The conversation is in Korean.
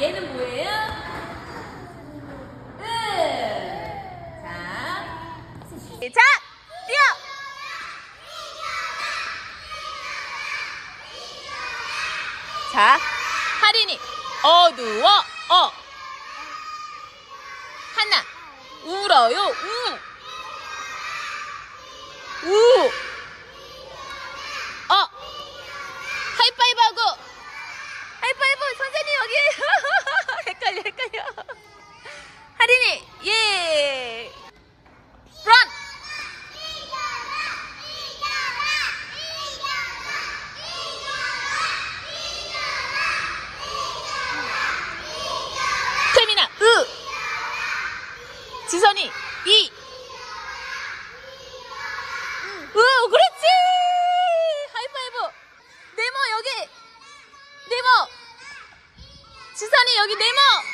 얘는 뭐예요? 으. 자, 시작! 뛰어! 자, 할인이 어두워 어 하나 울어요 우 우. 어 하이파이브 하고 하이파이브 선생님 여기 헷갈려 헷갈려 할인이 예 런! 태민아 으 지선이 이 으, 그렇지! 하이파이브! 네모, 여기! 네모! 지선이, 여기 네모!